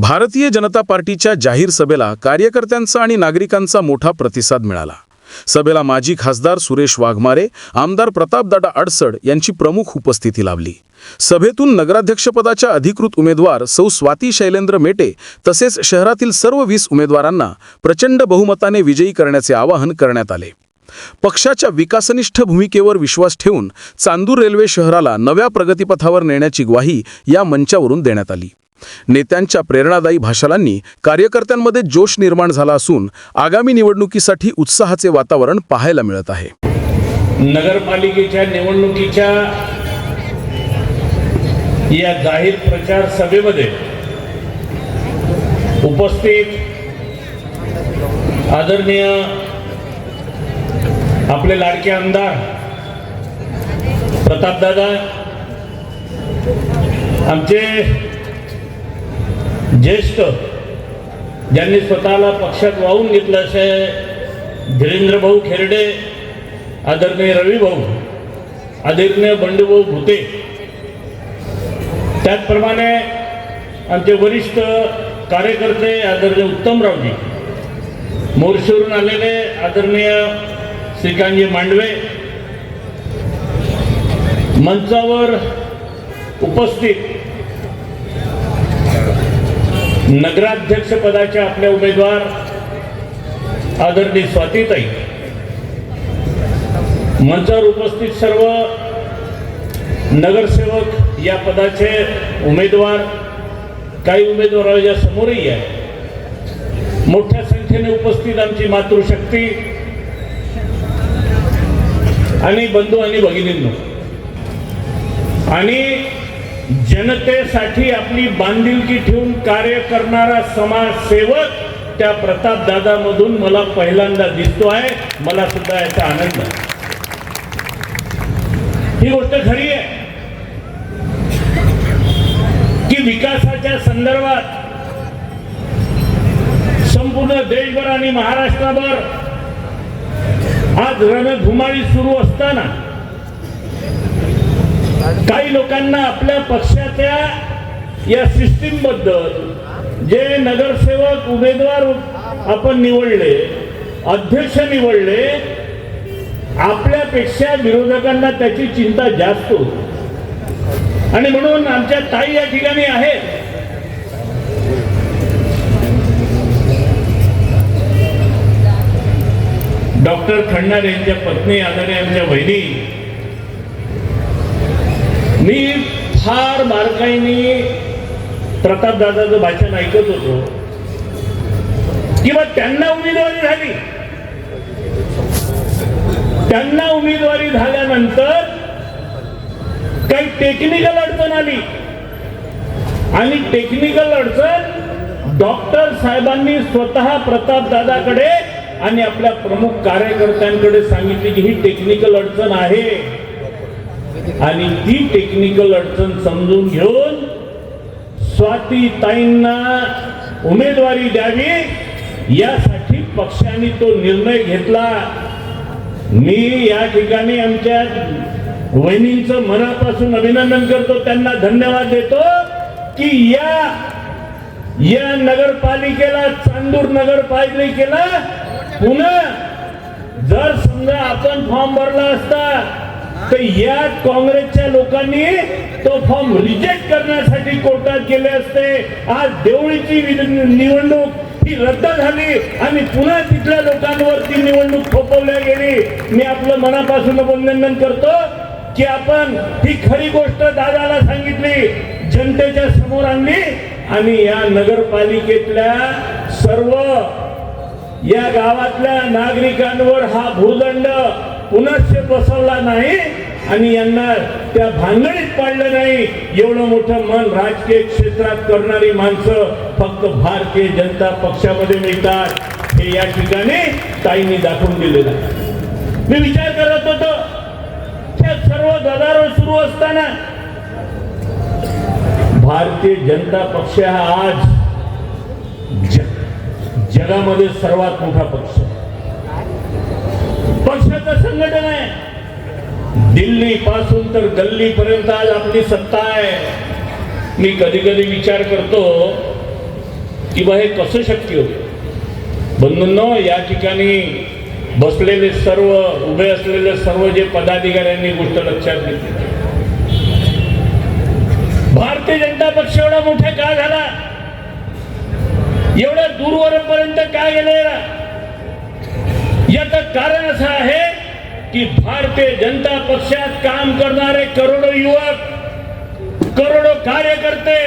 भारतीय जनता पार्टीच्या जाहीर सभेला कार्यकर्त्यांचा आणि नागरिकांचा मोठा प्रतिसाद मिळाला. सभेला माजी खासदार सुरेश वाघमारे आमदार प्रतापदादा अडसड यांची प्रमुख उपस्थिती लाभली. सभेतून नगराध्यक्षपदाच्या अधिकृत उमेदवार सौ स्वाती शैलेंद्र मेटे तसेच शहरातील सर्व वीस उमेदवारांना प्रचंड बहुमताने विजयी करण्याचे आवाहन करण्यात आले. पक्षाच्या विकासनिष्ठ भूमिकेवर विश्वास ठेवून चांदूर रेल्वे शहराला नव्या प्रगतीपथावर नेण्याची ग्वाही या मंचावरून देण्यात आली. नेत्यांच्या प्रेरणादायी भाषणांनी कार्यकर्त्यांमध्ये जोश निर्माण झाला असून आगामी निवडणुकीसाठी उत्साहाचे वातावरण पाहायला मिळत आहे. नगरपालिकेच्या निवडणुकीच्या या जाहीर प्रचार सभेमध्ये उपस्थित आदरणीय आपले लाडके आमदार प्रतापदादा आमचे ज्येष्ठ ज्यांनी स्वतःला पक्षात वाहून घेतलं असे धीरेंद्रभाऊ खेरडे आदरणीय रवीभाऊ आदरणीय बंडूभाऊ भुते त्याचप्रमाणे आमचे वरिष्ठ कार्यकर्ते आदरणीय उत्तमरावजी मोर्शीवरून आलेले आदरणीय श्रीकांतजी मांडवे मंचावर उपस्थित नगराध्यक्षपदाच्या आपल्या उमेदवार आदरणीय स्वातीताई. मंचावर उपस्थित सर्व नगरसेवक या पदाचे उमेदवार काही उमेदवार समोरही आहे. मोठ्या संख्येने उपस्थित आमची मातृशक्ती आणि बंधू आणि भगिनींनो. आणि जनतेसाठी आपली बांधिलकी ठेवून कार्य करणारा समाजसेवक त्या प्रताप दादामधून मला पहिल्यांदा दिसतो आहे. मला सुद्धा याचा आनंद आहे. ही गोष्ट खरी आहे की विकासाच्या संदर्भात संपूर्ण देशभर आणि महाराष्ट्राभर आज रणधुमाळी सुरू असताना काही लोकांना आपल्या पक्षाच्या या सिस्टीमबद्दल जे नगरसेवक उमेदवार आपण निवडले अध्यक्ष निवडले आपल्यापेक्षा विरोधकांना त्याची चिंता जास्त होती. आणि म्हणून आमच्या ताई या ठिकाणी आहेत. डॉक्टर खंडार यांच्या पत्नी आदरणी आमच्या बहिणी मी फार बारकाईने प्रतापदादाचं भाषण ऐकत होतो. किंवा त्यांना उमेदवारी झाली. त्यांना उमेदवारी झाल्यानंतर काही टेक्निकल अडचण आली. आणि टेक्निकल अडचण डॉक्टर साहेबांनी स्वतः प्रताप दादाकडे आणि आपल्या प्रमुख कार्यकर्त्यांकडे सांगितली की ही टेक्निकल अडचण आहे. आणि ती टेक्निकल अडचण समजून घेऊन स्वाती ताईंना उमेदवारी द्यावी यासाठी पक्षाने तो निर्णय घेतला. मी या ठिकाणी आमच्या वहिनींचं मनापासून अभिनंदन करतो. त्यांना धन्यवाद देतो की या या नगरपालिकेला चांदूर नगरपालिकेला पुन्हा जर समजा आपण फॉर्म भरला असता तर या काँग्रेसच्या लोकांनी तो फॉर्म रिजेक्ट करण्यासाठी कोर्टात गेले असते. आज देवळीची निवडणूक ही रद्द झाली आणि पुन्हा तिथल्या लोकांवर ती निवडणूक थोपवल्या गेली. मी आपलं मनापासून अभिनंदन करतो की आपण ही खरी गोष्ट दादाला सांगितली जनतेच्या समोर आणली आणि या नगरपालिकेतल्या सर्व या गावातल्या नागरिकांवर हा भूदंड पुनश्च बसवला नाही आणि यांना त्या भांगडीत पाडलं नाही. एवढं मोठं मन राजकीय क्षेत्रात करणारी माणसं फक्त भारतीय जनता पक्षामध्ये मिळतात. हे या ठिकाणी ताईंनी दाखवून दिलेलं आहे. मी विचार करत होतो त्या सर्व गदारोळ सुरू असताना भारतीय जनता पक्ष हा आज जगामध्ये सर्वात मोठा पक्ष आहे. पक्षाचं संघटन आहे. दिल्ली पासून तर गल्ली पर्यंत आज आपली सत्ता आहे. मी कधी कधी विचार करतो की बा हे कसं शक्य होतं बंधूंनो या ठिकाणी बसलेले सर्व उभे असलेले सर्व जे पदाधिकाऱ्यांनी गोष्ट लक्षात घेतली. भारतीय जनता पक्ष एवढा मोठा का झाला? एवढ्या दूरवरपर्यंत का गेलेला? याचं कारण असं आहे की भारतीय जनता पक्षात काम करणारे करोडो युवक करोडो कार्यकर्ते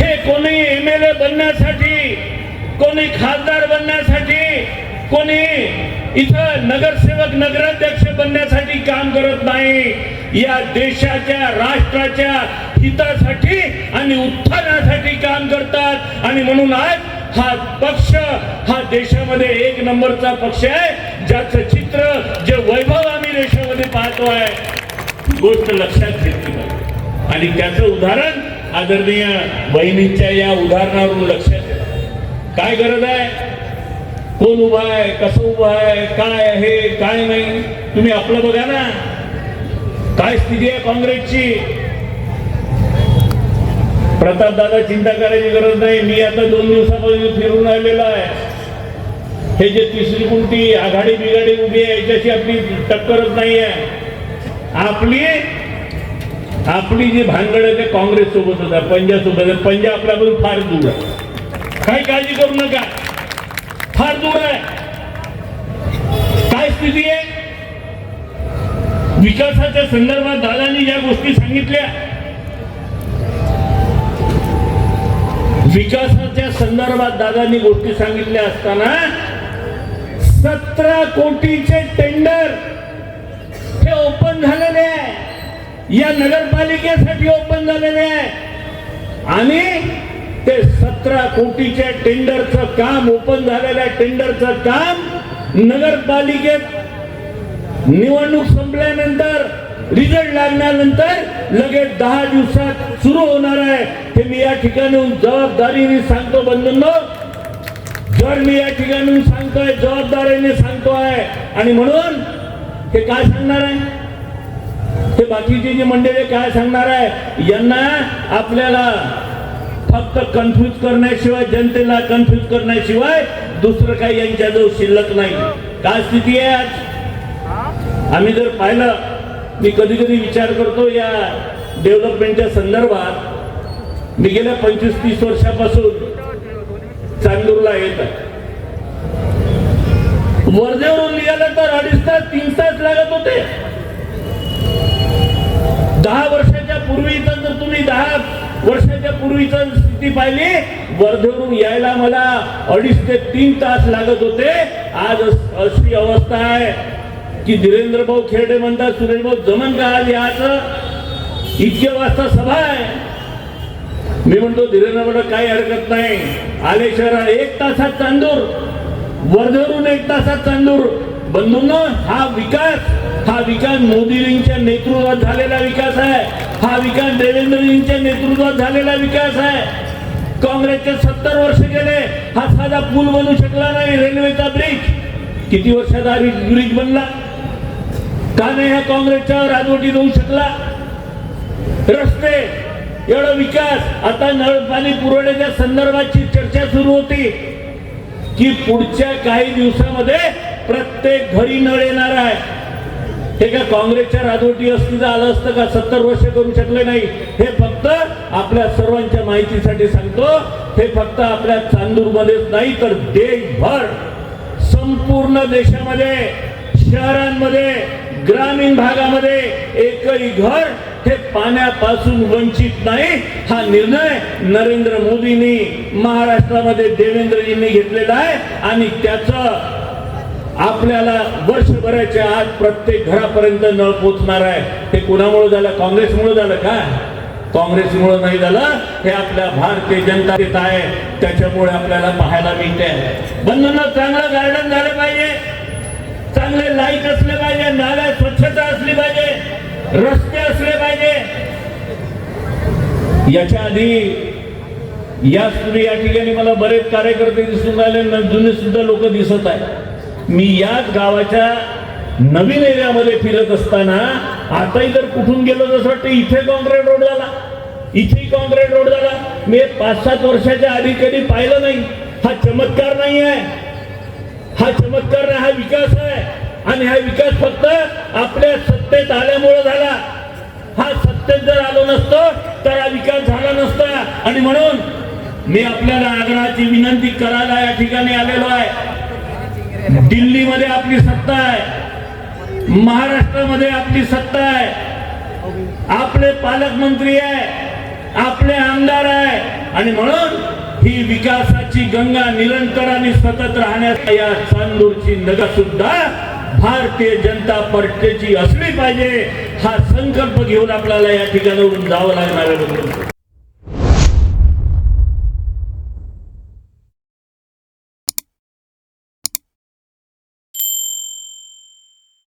हे कोणी एम एल ए बनण्यासाठी कोणी खासदार बनण्यासाठी कोणी इथं नगरसेवक नगराध्यक्ष बनण्यासाठी काम करत नाही. या देशाच्या राष्ट्राच्या हितासाठी आणि उत्थानासाठी काम करतात. आणि म्हणून आज हा पक्ष हा देशामध्ये एक नंबरचा पक्ष आहे ज्याचं चित्र जे वैभव आम्ही देशामध्ये पाहतो आहे गोष्ट लक्षात घेतली पाहिजे. आणि त्याचं उदाहरण आदरणीय बहिणींच्या या उदाहरणावरून लक्षात येतं. काय गरज आहे? कोण उभा आहे? कसं उभा आहे? काय आहे? काय नाही? तुम्ही आपलं बघा ना. काय स्थिती आहे काँग्रेसची? प्रताप दादा चिंता करायची गरज नाही. मी आता दोन दिवसापासून फिरून राहिलेलो आहे. हे जे तिसरी कोणती आघाडी बिघाडी उभी आहे याच्याशी आपली टक्करच नाही आहे. आपली आपली जी भानगड आहे ते काँग्रेस सोबतच आहे पंजाब सोबत आहे पंजा आपल्यापासून फार दूर आहे. काही काळजी करू नका. फार दूर आहे. काय स्थिती आहे? विकासाच्या संदर्भात दादांनी ज्या गोष्टी सांगितल्या विकासाच्या संदर्भात दादांनी गोष्टी सांगितल्या असताना सतरा कोटीचे टेंडर हे ओपन झालेले आहे. या नगरपालिकेसाठी ओपन झालेले आहे. आणि ते सतरा कोटीच्या टेंडरचं काम ओपन झालेल्या टेंडरचं काम नगरपालिकेत निवडणूक संपल्यानंतर रिझल्ट लागल्यानंतर लगेच दहा दिवसात सुरू होणार आहे. हे मी या ठिकाणी जबाबदारीने सांगतो बंधूंनो. जर मी या ठिकाणी सांगतोय जबाबदारीने सांगतो आहे आणि म्हणून हे काय सांगणार आहे? ते बाकीची जी मंडळी काय सांगणार आहे? यांना आपल्याला फक्त कन्फ्यूज करण्याशिवाय जनतेला कन्फ्यूज करण्याशिवाय दुसरं काही यांच्याजवळ शिल्लक नाही. काय स्थिती आहे आज? आम्ही जर पाहिलं मी कधी कधी विचार करतो या डेव्हलपमेंटच्या संदर्भात. मी गेल्या पंचवीस तीस वर्षापासून चांदूरला येत आहे. वर्धेवरून निघाला तर अडीच तास तीन तास लागत होते. दहा वर्षाच्या पूर्वीचा जर तुम्ही दहा वर्षाच्या पूर्वीचा स्थिती पाहिली वर्धेवरून यायला मला अडीच ते तीन तास लागत होते. आज अशी अवस्था आहे. की धीरेंद्र भाऊ खेरडे म्हणतात सुरेश भाऊ जमन का आज? याचं इतके वाजता सभा आहे. मी म्हणतो धीरेंद्र म्हणतो काही हरकत नाही. आले शहरात एक तासात चांदूर. वर्धेवरून एक तासात चांदूर. बंधूंना हा विकास हा विकास मोदीजींच्या नेतृत्वात झालेला विकास आहे. हा विकास देवेंद्रजींच्या नेतृत्वात झालेला विकास आहे. काँग्रेसचे सत्तर वर्ष गेले. हा साधा पूल बनू शकला नाही रेल्वेचा ब्रिज. किती वर्षात हा ब्रिज बनला? का नाही हा काँग्रेसच्या राजवटीत होऊ शकला? रस्ते एवढा विकास. आता नळ पाणी पुरवण्याच्या संदर्भाची चर्चा सुरू होती. की पुढच्या काही दिवसामध्ये प्रत्येक घरी नळ येणार आहे. हे का काँग्रेसच्या राजवटी असती तर आलं असतं का? सत्तर वर्ष करू शकले नाही. हे फक्त आपल्या सर्वांच्या माहितीसाठी सांगतो. हे फक्त आपल्या चांदूरमध्येच नाही तर देशभर संपूर्ण देशामध्ये शहरांमध्ये ग्रामीण भागामध्ये एकही घर हे पाण्यापासून वंचित नाही. हा निर्णय नरेंद्र मोदींनी महाराष्ट्रामध्ये देवेंद्रजींनी घेतलेला आहे. आणि त्याच आपल्याला वर्षभराच्या आत प्रत्येक घरापर्यंत नळ पोचणार आहे. हे कुणामुळे झालं? काँग्रेसमुळे झालं का? काँग्रेसमुळे नाही झालं. हे आपल्या भारतीय जनता देत आहे. त्याच्यामुळे आपल्याला पाहायला मिळते बंधन चांगलं गार्डन झालं पाहिजे. चांगले लाइट असले पाहिजे नाल्या स्वच्छता असली पाहिजे रस्ते असले पाहिजे. याच्या आधी या स्त्री या ठिकाणी मला बरेच कार्यकर्ते दिसून राहिले जुने सुद्धा लोक दिसत आहेत. मी याच गावाच्या नवीन एरियामध्ये फिरत असताना आताही जर कुठून गेलो जसं वाटतं इथे कॉन्क्रीट रोड झाला. इथे कॉन्क्रीट रोड झाला. मी पाच सात वर्षाच्या आधी कधी पाहिलं नाही. हा चमत्कार नाही आहे हा चमत्कार हा विकास आहे. आणि हा विकास फक्त आपल्या सत्तेत आल्यामुळे झाला. हा सत्तेत जर आलो नसतो तर हा विकास झाला नसता. आणि म्हणून मी आपल्याला आग्रहाची विनंती करायला या ठिकाणी आलेलो आहे. दिल्लीमध्ये आपली सत्ता आहे. महाराष्ट्रामध्ये आपली सत्ता आहे. आपले पालकमंत्री आहे. आपले आमदार आहे. आणि म्हणून ही विकासाची गंगा निरंतर आणि सतत राहण्यास या चांदूरची नगर सुद्धा भारतीय जनता पार्टीची असली पाहिजे हा संकल्प घेऊन आपल्याला या ठिकाणावरून जावं लागणार आहे.